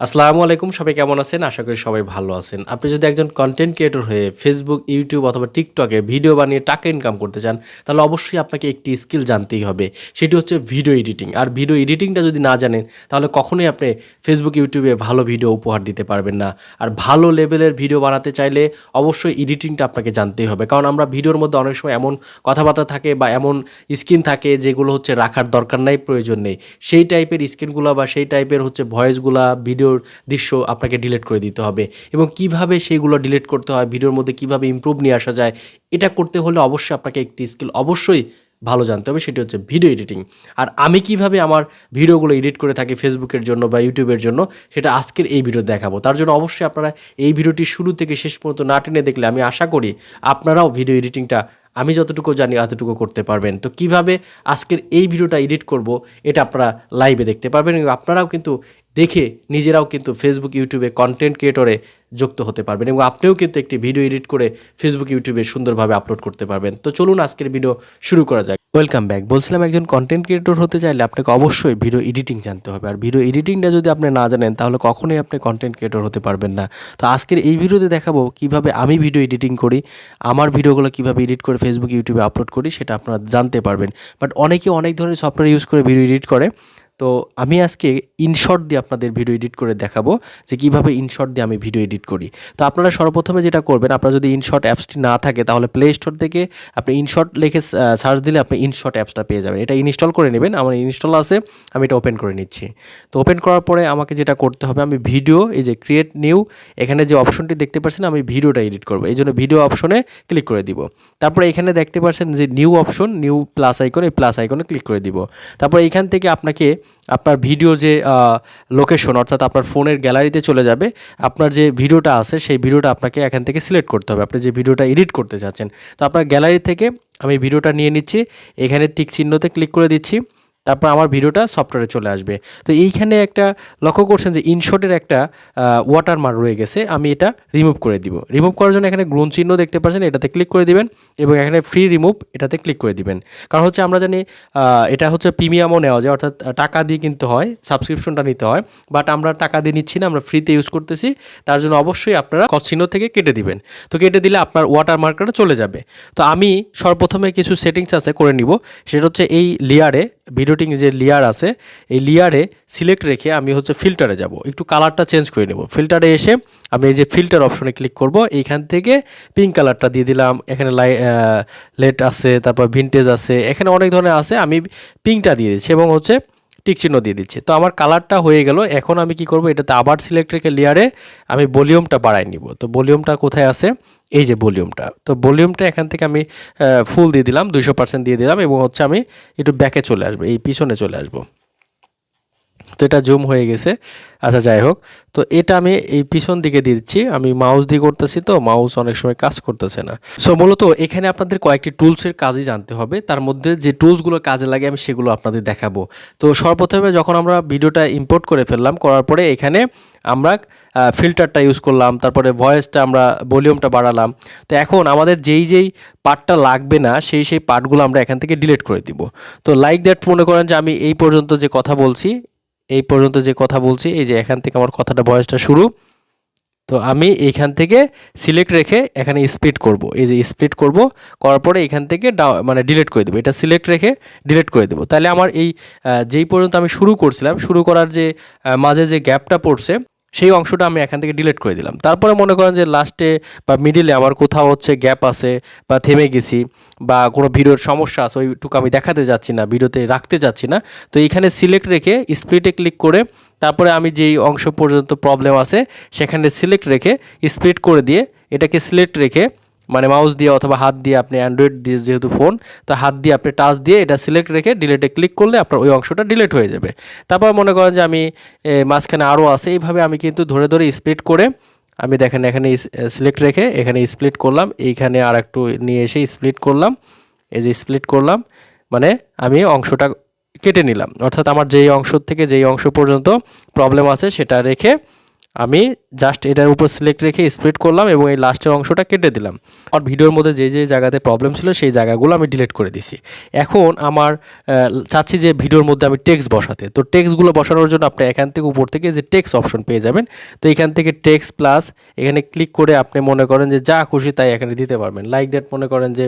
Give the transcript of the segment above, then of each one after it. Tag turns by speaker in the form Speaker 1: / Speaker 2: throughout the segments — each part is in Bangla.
Speaker 1: আসসালামু আলাইকুম, সবাই কেমন আছেন? আশা করি সবাই ভালো আছেন। আপনি যদি একজন কন্টেন্ট ক্রিয়েটর হয়ে ফেসবুক ইউটিউব অথবা টিকটকে ভিডিও বানিয়ে টাকা ইনকাম করতে চান, তাহলে অবশ্যই আপনাকে একটি স্কিল জানতেই হবে। সেটি হচ্ছে ভিডিও এডিটিং আর ভিডিও এডিটিংটা যদি না জানেন, তাহলে কখনোই আপনি ফেসবুক ইউটিউবে ভালো ভিডিও উপহার দিতে পারবেন না। আর ভালো লেভেলের ভিডিও বানাতে চাইলে অবশ্যই এডিটিংটা আপনাকে জানতেই হবে। কারণ আমরা ভিডিওর মধ্যে অনেক সময় এমন কথাবার্তা থাকে বা এমন স্ক্রিন থাকে যেগুলো হচ্ছে রাখার দরকার নাই, প্রয়োজন নেই। সেই টাইপের স্কিনগুলো বা সেই টাইপের হচ্ছে ভয়েসগুলা ভিডিওর দৃশ্য আপনাকে ডিলিট করে দিতে হবে। এবং কীভাবে সেইগুলো ডিলিট করতে হয়, ভিডিওর মধ্যে কীভাবে ইমপ্রুভ নিয়ে আসা যায়, এটা করতে হলে অবশ্যই আপনাকে একটি স্কিল অবশ্যই ভালো জানতে হবে, সেটি হচ্ছে ভিডিও এডিটিং আর আমি কীভাবে আমার ভিডিওগুলো এডিট করে থাকি ফেসবুকের জন্য বা ইউটিউবের জন্য, সেটা আজকের এই ভিডিও দেখাবো। তার জন্য অবশ্যই আপনারা এই ভিডিওটি শুরু থেকে শেষ পর্যন্ত না টেনে দেখলে আমি আশা করি আপনারাও ভিডিও এডিটিংটা আমি যতটুকু জানি অতটুকু করতে পারবেন। তো কীভাবে আজকের এই ভিডিওটা এডিট করব, এটা আপনারা লাইভে দেখতে পারবেন এবং আপনারাও কিন্তু দেখে নিজেরাও কিন্তু ফেসবুক ইউটিউবে কন্টেন্ট ক্রিয়েটরে যুক্ত হতে পারবেন এবং আপনিও কিন্তু একটি ভিডিও এডিট করে ফেসবুক ইউটিউবে সুন্দরভাবে আপলোড করতে পারবেন। তো চলুন আজকের ভিডিও শুরু করা যাক। ওয়েলকাম ব্যাক বলছিলাম একজন কন্টেন্ট ক্রিয়েটর হতে চাইলে আপনাকে অবশ্যই ভিডিও এডিটিং জানতে হবে। আর ভিডিও এডিটিংটা যদি আপনি না জানেন, তাহলে কখনোই আপনি কন্টেন্ট ক্রিয়েটর হতে পারবেন না। তো আজকের এই ভিডিওতে দেখাবো কীভাবে আমি ভিডিও এডিটিং করি, আমার ভিডিওগুলো কীভাবে এডিট করে ফেসবুক ইউটিউবে আপলোড করি, সেটা আপনারা জানতে পারবেন। বাট অনেকে অনেক ধরনের সফটওয়্যার ইউজ করে ভিডিও এডিট করে। তো আমি আজকে ইনশর্ট দিয়ে আপনাদের ভিডিও এডিট করে দেখাবো যে কীভাবে ইনশর্ট দিয়ে আমি ভিডিও এডিট করি। তো আপনারা সর্বপ্রথমে যেটা করবেন, আপনার যদি ইনশর্ট অ্যাপসটি না থাকে, তাহলে প্লে স্টোর থেকে আপনি ইনশর্ট লিখে সার্চ দিলে আপনি ইনশর্ট অ্যাপসটা পেয়ে যাবেন। এটা ইনস্টল করে নেবেন, আমার ইনস্টল আছে, আমি এটা ওপেন করে নিচ্ছি। তো ওপেন করার পরে আমাকে যেটা করতে হবে, আমি ভিডিও এই যে ক্রিয়েট নিউ এখানে যে অপশনটি দেখতে পাচ্ছেন, আমি ভিডিওটা এডিট করব। এই জন্য ভিডিও অপশনে ক্লিক করে দিব। তারপরে এখানে দেখতে পাচ্ছেন যে new option new plus icon এই প্লাস আইকনে ক্লিক করে দিব। তারপর এখান থেকে আপনাকে আপনার ভিডিও যে লোকেশন অর্থাৎ আপনার ফোনের গ্যালারিতে চলে যাবে, আপনার যে ভিডিওটা আছে, সেই ভিডিওটা আপনাকে এখান থেকে সিলেক্ট করতে হবে। আপনি যে ভিডিওটা এডিট করতে চাচ্ছেন। তো আপনার গ্যালারি থেকে আমি ভিডিওটা নিয়ে নিচ্ছি। এখানে টিক চিহ্নতে ক্লিক করে দিচ্ছি। তারপর আমার ভিডিওটা সফটওয়্যারে চলে আসবে। তো এইখানে একটা লক্ষ্য করছেন যে ইনশটের একটা ওয়াটার মার্ক রয়ে গেছে, আমি এটা রিমুভ করে দিব। রিমুভ করার জন্য এখানে গ্রুন চিহ্ন দেখতে পাচ্ছেন, এটাতে ক্লিক করে দিবেন এবং এখানে ফ্রি রিমুভ এটাতে ক্লিক করে দিবেন। কারণ হচ্ছে আমরা জানি এটা হচ্ছে প্রিমিয়ামও নেওয়া যায়, অর্থাৎ টাকা দিয়ে কিনতে হয় সাবস্ক্রিপশনটা নিতে হয় বাট আমরা টাকা দিয়ে নিচ্ছি না, আমরা ফ্রিতে ইউজ করতেছি, তার জন্য অবশ্যই আপনারা চিহ্ন থেকে কেটে দিবেন। তো কেটে দিলে আপনার ওয়াটার মার্কটা চলে যাবে। তো আমি সর্বপ্রথমে কিছু সেটিংস আছে করে নিব, সেটা হচ্ছে এই লেয়ারে ভিডিওটিং যে লেয়ার আছে, এই লেয়ারে সিলেক্ট রেখে আমি হচ্ছে ফিল্টারে যাব। একটু কালারটা চেঞ্জ করে নেব। ফিল্টারে এসে আমি এই যে ফিল্টার অপশনে ক্লিক করব, এইখান থেকে পিঙ্ক কালারটা দিয়ে দিলাম। এখানে লাই লেট আছে, তারপর ভিনটেজ আছে, এখানে অনেক ধরনের আছে। আমি পিঙ্কটা দিয়ে দিচ্ছি এবং হচ্ছে টিক চিহ্ন দিয়ে দিচ্ছে। তো আমার কালারটা হয়ে গেল, এখন আমি কি করব, এটাতে আবার সিলেক্ট রেখে লেয়ারে আমি ভলিউমটা বাড়াই নিব। তো ভলিউমটা কোথায় আছে? এই যে ভলিউমটা তো ভলিউমটা এখান থেকে আমি ফুল দিয়ে দিলাম, দুইশো পার্সেন্ট দিয়ে দিলাম এবং হচ্ছে আমি একটু ব্যাকে চলে আসব, এই পিছনে চলে আসব। তো এটা জুম হয়ে গেছে। আচ্ছা যাই হোক। তো এটা আমি এই পিছন দিকে দিচ্ছি। আমি মাউস দিয়ে করতেছি তো মাউস অনেক সময় কাজ করতেছে না। সো মূলত এখানে আপনাদের কয়েকটি টুলসের কাজই জানতে হবে। তার মধ্যে যে টুলসগুলো কাজে লাগে, আমি সেগুলো আপনাদের দেখাবো। তো সর্বপ্রথমে যখন আমরা ভিডিওটা ইম্পোর্ট করে ফেললাম, করার পরে এখানে আমরা ফিল্টারটা ইউজ করলাম, তারপরে ভয়েসটা আমরা ভলিউমটা বাড়ালাম। তো এখন আমাদের যেই যেই পার্টটা লাগবে না, সেই সেই পার্টগুলো আমরা এখান থেকে ডিলিট করে দিব। তো লাইক দ্যাট মনে করেন যে আমি এই পর্যন্ত যে কথা বলছি এই পর্যন্ত যে কথা বলছি, এই যে এখান থেকে আমার কথাটা, বয়সটা শুরু, তো আমি এখান থেকে সিলেক্ট রেখে এখানে স্প্লিট করব। এই যে স্প্লিট করব, করার পরে এখান থেকে মানে ডিলিট করে দেবো। এটা সিলেক্ট রেখে ডিলিট করে দেবো। তাহলে আমার এই যেই পর্যন্ত আমি শুরু করছিলাম, শুরু করার যে মাঝে যে গ্যাপটা পড়ছে সেই অংশটা আমি এখান থেকে ডিলিট করে দিলাম। তারপরে মনে করেন যে লাস্টে বা মিডিলে আমার কোথাও হচ্ছে গ্যাপ আছে বা থেমে গেছি বা কোনো ভিডিওর সমস্যা আছে, ওইটুকু আমি দেখাতে যাচ্ছি না, ভিডিওতে রাখতে যাচ্ছি না। তো এখানে সিলেক্ট রেখে স্প্লিটে ক্লিক করে তারপরে আমি যেই অংশ পর্যন্ত প্রবলেম আছে, সেখানে সিলেক্ট রেখে স্প্লিট করে দিয়ে এটাকে সিলেক্ট রেখে মানে মাউস দিয়ে অথবা হাত দিয়ে আপনি অ্যান্ড্রয়েড দিয়ে যেহেতু ফোন তো হাত দিয়ে আপনি টাচ দিয়ে এটা সিলেক্ট রেখে ডিলেটে ক্লিক করলে আপনার ওই অংশটা ডিলেট হয়ে যাবে। তারপর মনে করেন যে আমি মাঝখানে আরও আছে, এইভাবে আমি কিন্তু ধরে ধরে স্প্লিট করে আমি দেখেন এখানে সিলেক্ট রেখে এখানে স্প্লিট করলাম, এইখানে আর একটু নিয়ে এসে স্প্লিট করলাম, এই যে স্প্লিট করলাম মানে আমি অংশটা কেটে নিলাম। অর্থাৎ আমার যেই অংশ থেকে যেই অংশ পর্যন্ত প্রবলেম আছে সেটা রেখে আমি জাস্ট এটার উপর সিলেক্ট রেখে স্প্লিট করলাম এবং এই লাস্টের অংশটা কেটে দিলাম। আর ভিডিওর মধ্যে যে যে জায়গাতে প্রবলেম ছিল সেই জায়গাগুলো আমি ডিলিট করে দিছি। এখন আমার চাচ্ছি যে ভিডিওর মধ্যে আমি টেক্সট বসাতে। তো টেক্সটগুলো বসানোর জন্য আপনি এখান থেকে উপর থেকে যে টেক্সট অপশন পেয়ে যাবেন, তো এখান থেকে টেক্সট প্লাস এখানে ক্লিক করে আপনি মনে করেন যে যা খুশি তাই এখানে দিতে পারবেন। লাইক দ্যাট মনে করেন যে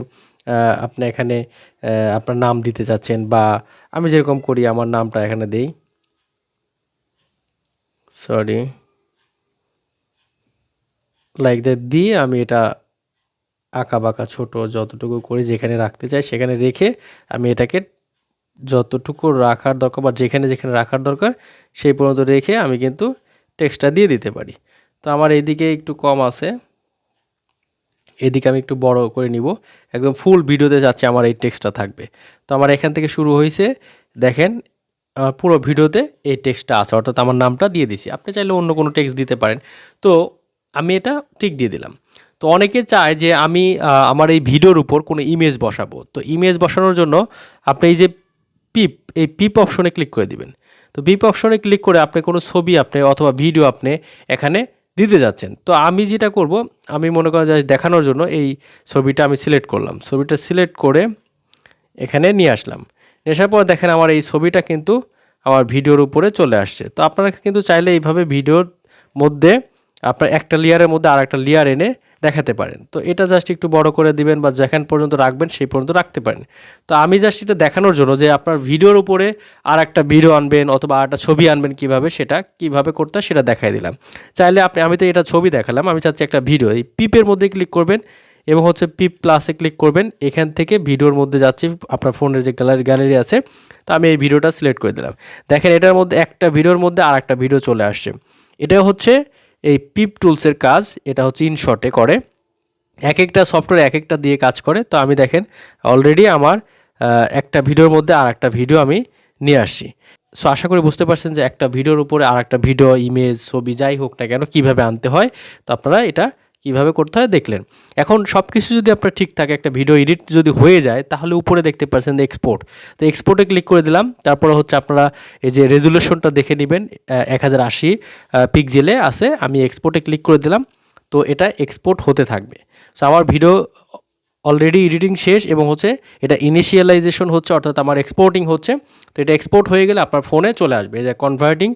Speaker 1: আপনি এখানে আপনার নাম দিতে চাচ্ছেন বা আমি যেরকম করি আমার নামটা এখানে দেই। সরি লাইক দ্যাট দিয়ে আমি এটা আঁকা বাঁকা ছোটো যতটুকু করি যেখানে রাখতে চাই সেখানে রেখে আমি এটাকে যতটুকু রাখার দরকার বা যেখানে যেখানে রাখার দরকার সেই পর্যন্ত রেখে আমি কিন্তু টেক্সটটা দিয়ে দিতে পারি। তো আমার এইদিকে একটু কম আছে। এদিকে আমি একটু বড় করে নিব। একদম ফুল ভিডিওতে যাচ্ছে আমার এই টেক্সটটা থাকবে। তো আমার এখান থেকে শুরু হয়েছে। দেখেন, আমার পুরো ভিডিওতে এই টেক্সটটা আছে। অর্থাৎ আমার নামটা দিয়ে দিছি আপনি চাইলে অন্য কোনো টেক্সট দিতে পারেন। তো আমি এটা ঠিক দিয়ে দিলাম। তো অনেকে চায় যে আমি আমার এই ভিডিওর উপর কোনো ইমেজ বসাবো। তো ইমেজ বসানোর জন্য আপনি এই যে পিপ এই পিপ অপশনে ক্লিক করে দিবেন। তো পিপ অপশনে ক্লিক করে আপনি কোনো ছবি আপনি অথবা ভিডিও আপনি এখানে দিতে যাচ্ছেন। তো আমি যেটা করব, আমি মনে করেন যে দেখানোর জন্য এই ছবিটা আমি সিলেক্ট করলাম। ছবিটা সিলেক্ট করে এখানে নিয়ে আসলাম। আসার পর দেখেন আমার এই ছবিটা কিন্তু আমার ভিডিওর উপরে চলে আসছে। তো আপনারা কিন্তু চাইলে এইভাবে ভিডিওর মধ্যে আপনার একটা লেয়ারের মধ্যে আর একটা লেয়ার এনে দেখাতে পারেন। তো এটা জাস্ট একটু বড় করে দিবেন বা যেখান পর্যন্ত রাখবেন সেই পর্যন্ত রাখতে পারেন। তো আমি জাস্ট এটা দেখানোর জন্য যে আপনার ভিডিওর উপরে আর একটা ভিডিও আনবেন অথবা আর একটা ছবি আনবেন কীভাবে সেটা, কীভাবে করতে সেটা দেখাই দিলাম। চাইলে আপনি, আমি তো এটা ছবি দেখালাম, আমি চাচ্ছি একটা ভিডিও এই পিপের মধ্যে ক্লিক করবেন এবং হচ্ছে পিপ প্লাসে ক্লিক করবেন। এখান থেকে ভিডিওর মধ্যে যাচ্ছে আপনার ফোনের যে গ্যালারি গ্যালারি আছে, তো আমি এই ভিডিওটা সিলেক্ট করে দিলাম। দেখেন এটার মধ্যে একটা ভিডিওর মধ্যে আর একটা ভিডিও চলে আসছে। এটা হচ্ছে এই পিপ টুলসের কাজ, এটা হচ্ছে ইনশটে করে। এক একটা সফটওয়্যার এক একটা দিয়ে কাজ করে। তো আমি দেখেন অলরেডি আমার একটা ভিডিওর মধ্যে আর একটা ভিডিও আমি নিয়ে আসছি। সো আশা করি বুঝতে পারছেন যে একটা ভিডিওর উপরে আর একটা ভিডিও ইমেজ ছবি, যাই হোক না কেন, কীভাবে আনতে হয়। তো আপনারা এটা কীভাবে করতে হয় দেখলেন। এখন সব কিছু যদি আপনার ঠিক থাকে, একটা ভিডিও এডিট যদি হয়ে যায়, তাহলে উপরে দেখতে পাচ্ছেন এক্সপোর্ট তো এক্সপোর্টে ক্লিক করে দিলাম, তারপরে হচ্ছে আপনারা এই যে রেজুলেশনটা দেখে নেবেন এক হাজার আশি পিকজেলে আছে, আমি এক্সপোর্টে ক্লিক করে দিলাম, তো এটা এক্সপোর্ট হতে থাকবে। সো আমার ভিডিও অলরেডি এডিটিং শেষ এবং হচ্ছে এটা ইনিশিয়ালাইজেশন হচ্ছে, অর্থাৎ আমার এক্সপোর্টিং হচ্ছে, তো এটা এক্সপোর্ট হয়ে গেলে আপনার ফোনে চলে আসবে। যে কনভার্টিং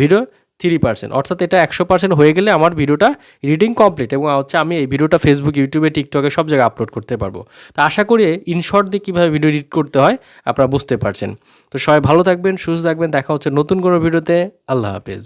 Speaker 1: ভিডিও থ্রি পার্সেন্ট অর্থাৎ এটা একশো পার্সেন্ট হয়ে গেলে আমার ভিডিওটা এডিটিং কমপ্লিট এবং হচ্ছে আমি এই ভিডিওটা ফেসবুক ইউটিউবে টিকটকে সব জায়গায় আপলোড করতে পারব। তো আশা করি ইনশর্ট দিয়ে কীভাবে ভিডিও এডিট করতে হয় আপনারা বুঝতে পারছেন। তো সবাই ভালো থাকবেন, সুস্থ থাকবেন, দেখা হচ্ছে নতুন কোনো ভিডিওতে আল্লাহ হাফেজ।